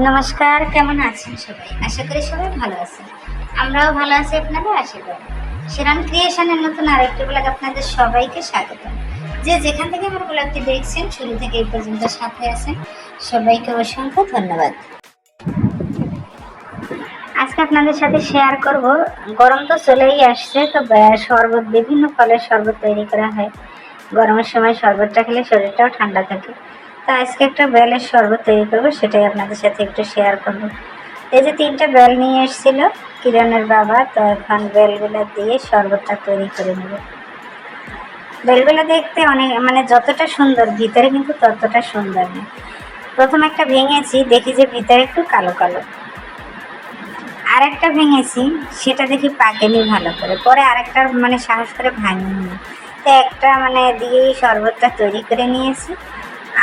নমস্কার, কেমন আছেন সবাই? আশা করি সবাই ভালো আছেন। আমরাও ভালো আছি আপনাদের আশীর্বাদ। সেরাম ক্রিয়েশনের নতুন আরেকটি ব্লগ আপনাদের সবাইকে স্বাগত। যে যেখান থেকে আমার ব্লগটি দেখছেন, শুরু থেকে এই পর্যন্ত সাথে আছেন। সবাইকে অসংখ্য ধন্যবাদ। আজকে আপনাদের সাথে শেয়ার করব। গরম তো চলেই আসছে, তো শরবত, বিভিন্ন ফলের শরবত তৈরি করা হয়। গরমের সময় শরবতটা খেলে শরীরটাও ঠান্ডা থাকে। তো আজকে একটা বেলের শরবত তৈরি করব, সেটাই আপনাদের সাথে একটু শেয়ার করব। এই যে তিনটা বেল নিয়ে এসেছিল, কিরণের বাবা, তো এখন বেলগুলো দিয়ে শরবতটা তৈরি করে নেব। বেলগুলো দেখতে অনেক মানে যতটা সুন্দর, ভিতরে কিন্তু ততটা সুন্দর না। প্রথম একটা ভেঙেছি, দেখি যে ভিতরে একটু কালো কালো। আর একটা ভেঙেছি, সেটা দেখি পাকেনি ভালো করে। পরে আরেকটা মানে সাহস করে ভাঙিনি। তো একটা মানে দিয়েই শরবতটা তৈরি করে নিয়েছি।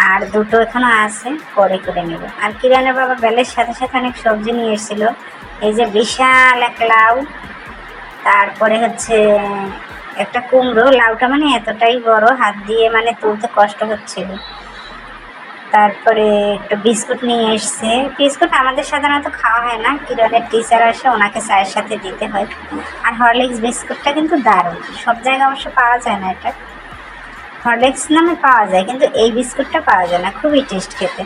আর দুটো এখনও আছে, পরে করে নেব। আর কিরানের বাবা, বেলের সাথে সাথে অনেক সবজি নিয়ে এসেছিল। এই যে বিশাল এক লাউ, তারপরে হচ্ছে একটা কুমড়ো। লাউটা মানে এতটাই বড়, হাত দিয়ে মানে তুলতে কষ্ট হচ্ছিল। তারপরে একটু বিস্কুট নিয়ে এসছে। বিস্কুট আমাদের সাধারণত খাওয়া হয় না। কিরণের টিচার আসে, ওনাকে চায়ের সাথে দিতে হয়। আর হরলিক্স বিস্কুটটা কিন্তু দারুণ। সব জায়গায় অবশ্য পাওয়া যায় না এটা। হরলিক্স নামে পাওয়া যায়, কিন্তু এই বিস্কুটটা পাওয়া যায় না, খুবই টেস্ট খেতে।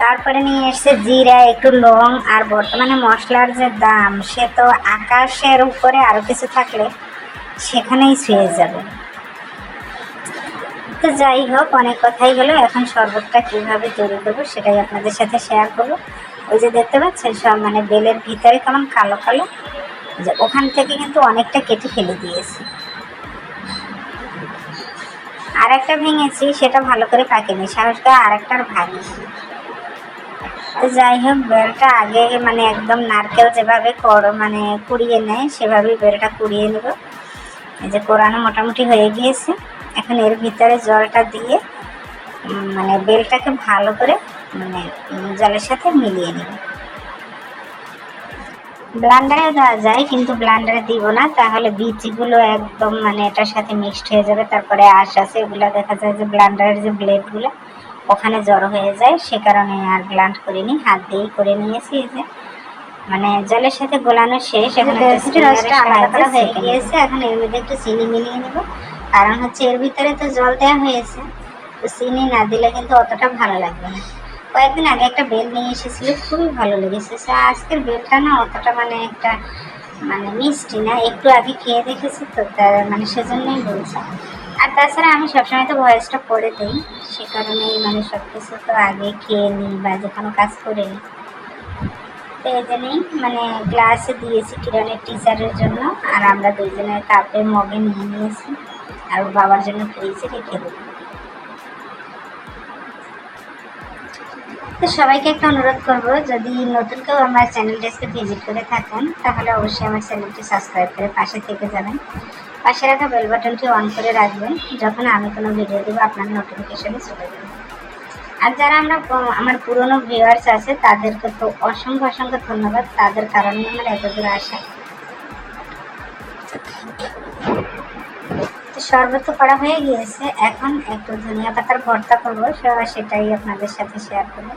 তারপরে নিয়ে এসছে জিরা, একটু লং, আর বর্তমানে মশলার যে দাম, সে তো আকাশের উপরে আরও কিছু থাকলে সেখানেই ছুঁয়ে যাবে। তো যাই হোক, অনেক কথাই হলো, এখন শরবতটা কীভাবে তৈরি করব সেটাই আপনাদের সাথে শেয়ার করব। ওই যে দেখতে পাচ্ছেন, সব মানে বেলের ভিতরে কেমন কালো কালো, যে ওখান থেকে কিন্তু অনেকটা কেটে ফেলে দিয়েছি। আর একটা ভেঙেছি, সেটা ভালো করে পাকেনি সাহস করে আর একটার ভাঙি তো যাই হোক, বেলটা আগে মানে একদম নারকেল যেভাবে করো মানে কুড়িয়ে নেয়, সেভাবেই বেলটা কুড়িয়ে নেব। এই যে কোরানো মোটামুটি হয়ে গিয়েছে। এখন এর ভিতরে জলটা দিয়ে মানে বেলটাকে ভালো করে মানে জলের সাথে মিলিয়ে নেব। ব্লান্ডারে দেওয়া যায় কিন্তু ব্লান্ডারে দিব না। তাহলে বীজগুলো একদম মানে এটার সাথে মিক্সড হয়ে যাবে। তারপরে আশ আছে এগুলো দেখা যায় যে ব্লান্ডারের যে ব্লেডগুলো ওখানে জড়ো হয়ে যায়। সে কারণে আর ব্লান্ড করিনি। হাত দিয়েই করে নিয়েছি যে। মানে জলের সাথে গোলানো শেষ। এখন আলাদা হয়ে গিয়েছে। এখন এর মধ্যে একটু চিনি মিলিয়ে নেব। কারণ হচ্ছে এর ভিতরে তো জল দেওয়া হয়েছে। তো চিনি না দিলে কিন্তু অতটা ভালো লাগবে না। কয়েকদিন আগে একটা বেল নিয়ে এসেছিল, খুবই ভালো লেগেছে। আজকের বেলটা না অতটা মানে একটা মানে মিষ্টি না, একটু আগে খেয়ে দেখেছি তো তার মানে সেজন্যই বলছি। আর তাছাড়া আমি সবসময় তো ভয়েসটা করে দিই, সে কারণেই মানে সব কিছু তো আগে খেয়ে নিই বা যে কোনো কাজ করে নিই। তো এই জন্যই মানে গ্লাসে দিয়েছি কিরণের টিচারের জন্য, আর আমরা দুইজনের কাপে মগে নিয়ে নিয়েছি, আর বাবার জন্য ফ্রিজে রেখে দেবো। তো সবাইকে একটা অনুরোধ করব, যদি নতুন কেউ আমার চ্যানেলটিকে ভিজিট করে থাকেন, তাহলে অবশ্যই আমার চ্যানেলটি সাবস্ক্রাইব করে পাশে থেকে যাবেন। পাশে রাখা বেল বাটনটি অন করে রাখবেন, যখন আমি কোনো ভিডিও দেবো, আপনার নোটিফিকেশনে চলে যাবে। আর যারা আমরা আমার পুরনো ভিউয়ার্স আছে, তাদেরকে তো অসংখ্য অসংখ্য ধন্যবাদ। তাদের কারণে আমার এত দূর আসা শরবত করা হয়ে গিয়েছে। এখন একটু ধনিয়া পাতার ভর্তা করব সেটাই আপনাদের সাথে শেয়ার করব।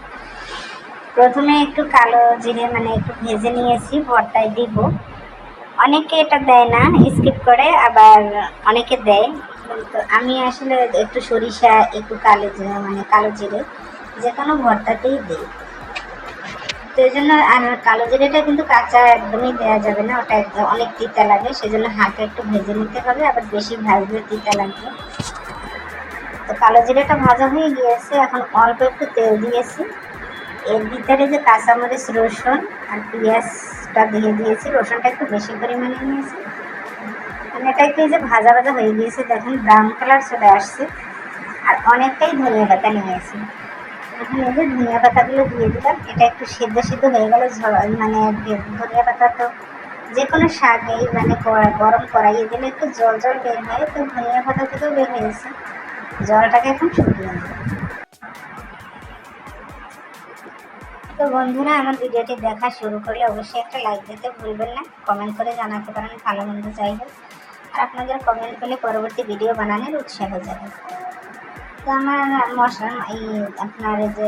প্রথমে একটু কালো জিরে মানে একটু ভেজে নিয়েছি, ভর্তায় দিব। অনেকে এটা দেয় না স্কিপ করে, আবার অনেকে দেয়। কিন্তু আমি আসলে একটু সরিষা, একটু কালো জিরে মানে কালো জিরে যে কোনো ভর্তাতেই দিই। তো এই জন্য আর কালো জিরেটা কিন্তু কাঁচা একদমই দেওয়া যাবে না, ওটা একদম অনেক তিতা লাগে, সেজন্য হালকা একটু ভেজে নিতে হবে, আবার বেশি ভাজলে তিতা লাগবে। তো কালো জিরেটা ভাজা হয়ে গিয়েছে, এখন অল্প একটু তেল দিয়েছি। এর ভিতরে যে কাঁচামরিচ, রসুন আর পেঁয়াজটা দিয়ে দিয়েছি, রসুনটা একটু বেশি পরিমাণে নিয়েছি। মানে এটা একটু যে ভাজা ভাজা হয়ে গিয়েছে, দেখেন, ব্রাউন কালার চলে আসছে। আর অনেকটাই ধনিয়া পাতা নিয়েছি। এখন এই যে ধনিয়া পাতাগুলো দিয়ে দিলাম, এটা একটু সিদ্ধ সিদ্ধ হয়ে গেল মানে ধনিয়া পাতা তো যে কোনো শাকেই মানে গরম কড়াইয়ে দিলে একটু জল জল বের হয়, তো ধনিয়া পাতা থেকেও বের হয়েছে জলটাকে এখন শুকিয়ে নেব। তো বন্ধুরা, আমার ভিডিওটি দেখা শুরু করলে অবশ্যই একটা লাইক দিতে ভুলবেন না কমেন্ট করে জানাতে পারেন, ভালো মন্দ হোক আর আপনাদের কমেন্ট পেলে পরবর্তী ভিডিও বানানোর উৎসাহ যাবে আমার মশলা আপনার যে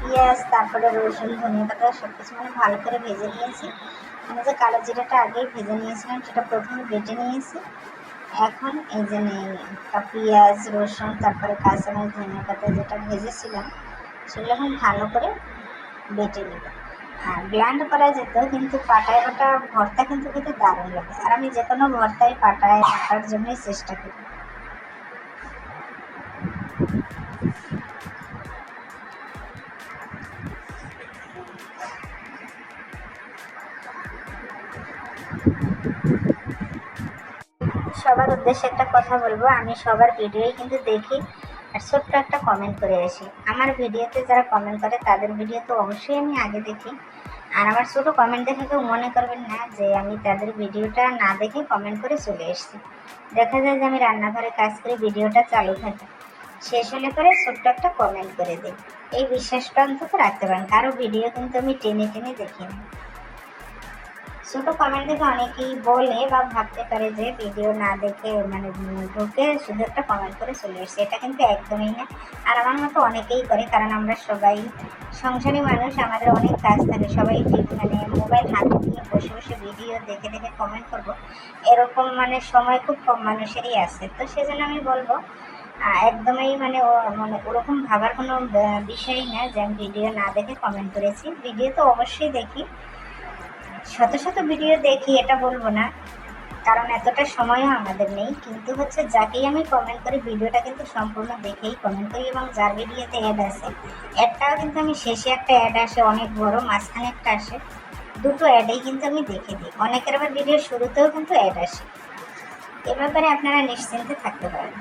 পেঁয়াজ, তারপরে রসুন, ধনিয়া পাতা সব কিছু মানে ভালো করে ভেজে নিয়েছি। আমি যে কালো জিরাটা আগেই ভেজে নিয়েছিলাম, সেটা প্রথমে বেটে নিয়েছি। এখন এই যে পেঁয়াজ, রসুন, তারপরে কাঁচামরিচ, ধনিয়া পাতা যেটা ভেজেছিলাম, সেগুলো এখন ভালো করে বেটে নেব। আর ব্ল্যান্ড করা যেত, কিন্তু পাটায় বাটা ভর্তা কিন্তু খেতে দারুণ লাগে। আর আমি যে কোনো ভর্তায় পাটায় বাটার জন্যই চেষ্টা করি। সবার উদ্দেশ্যে একটা কথা বলব, আমি সবার ভিডিওই কিন্তু দেখি আর ছোট্ট একটা কমেন্ট করে আসি। আমার ভিডিওতে যারা কমেন্ট করে, তাদের ভিডিও তো অবশ্যই আমি আগে দেখি। আর আমার ছোটো কমেন্ট দেখে কেউ মনে করবেন না যে আমি তাদের ভিডিওটা না দেখে কমেন্ট করে চলে এসেছি। দেখা যায় যে আমি রান্নাঘরে কাজ করে ভিডিওটা চালু থাকি। শেষ হলে পরে ছোট্ট একটা কমেন্ট করে দিই। এই বিশ্বাসটা অন্তত রাখতে পারেন, কারও ভিডিও কিন্তু আমি টেনে টেনে দেখি না ছোট কমেন্ট দেখে অনেকেই বলে বা ভাবতে পারে যে ভিডিও না দেখে মানে ঢুকে শুধু একটা কমেন্ট করে চলে এসছে। এটা কিন্তু একদমই না। আর আমার মতো অনেকেই করে, কারণ আমরা সবাই সংসারী মানুষ, আমাদের অনেক কাজ থাকে। সবাই ঠিক মানে মোবাইল হাতে নিয়ে বসে বসে ভিডিও দেখে দেখে কমেন্ট করব। এরকম মানে সময় খুব কম মানুষেরই আছে। তো সেজন্য আমি বলব একদমই মানে ও মানে ওরকম ভাবার কোনো বিষয়ই না যে আমি ভিডিও না দেখে কমেন্ট করেছি। ভিডিও তো অবশ্যই দেখি। শত শত ভিডিও দেখি, এটা বলব না। কারণ এতটা সময়ও আমাদের নেই। কিন্তু হচ্ছে যাকেই আমি কমেন্ট করি, ভিডিওটা কিন্তু সম্পূর্ণ দেখেই কমেন্ট করি এবং যার ভিডিওতে অ্যাড আসে অ্যাডটাও কিন্তু আমি শেষে একটা অ্যাড আসে, অনেক বড়, মাঝখানে একটা আসে। দুটো অ্যাডেই কিন্তু আমি দেখে দিই। অনেকের আবার ভিডিও শুরুতেও কিন্তু অ্যাড আসে। এ ব্যাপারে আপনারা নিশ্চিন্তে থাকতে পারেন।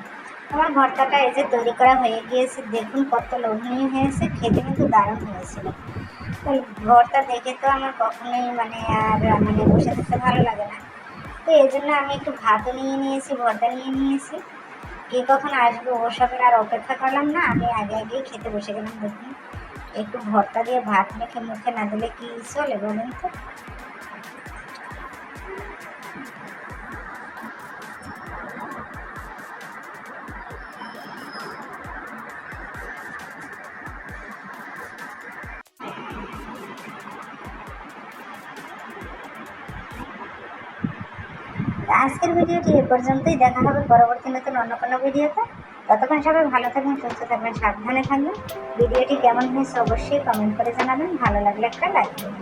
আমার ভর্তাটা এই যে তৈরি করা হয়ে গিয়েছে, দেখুন কত লোভনীয় হয়েছে, খেতে কিন্তু দারুণ হয়েছিল। ভর্তা দেখে তো আমার কখনোই মানে আর মানে বসে থাকতে ভালো লাগে না। তো এই জন্য আমি একটু ভাতও নিয়ে নিয়েছি, ভর্তা নিয়ে নিয়েছি। কে কখন আসবে ও সঙ্গে আর অপেক্ষা করলাম না, আমি আগে আগেই খেতে বসে গেলাম দেখুন একটু ভর্তা দিয়ে ভাত মেখে মুখে না দিলে কি চলে বলুন তো? আজকের ভিডিওটি এ পর্যন্তই। দেখা হবে পরবর্তী নতুন অন্য কোনো ভিডিওতে। ততক্ষণ সবাই ভালো থাকবেন, সুস্থ থাকবেন, সাবধানে থাকবেন। ভিডিওটি কেমন হয়েছে অবশ্যই কমেন্ট করে জানাবেন। ভালো লাগলে একটা লাইক দেবেন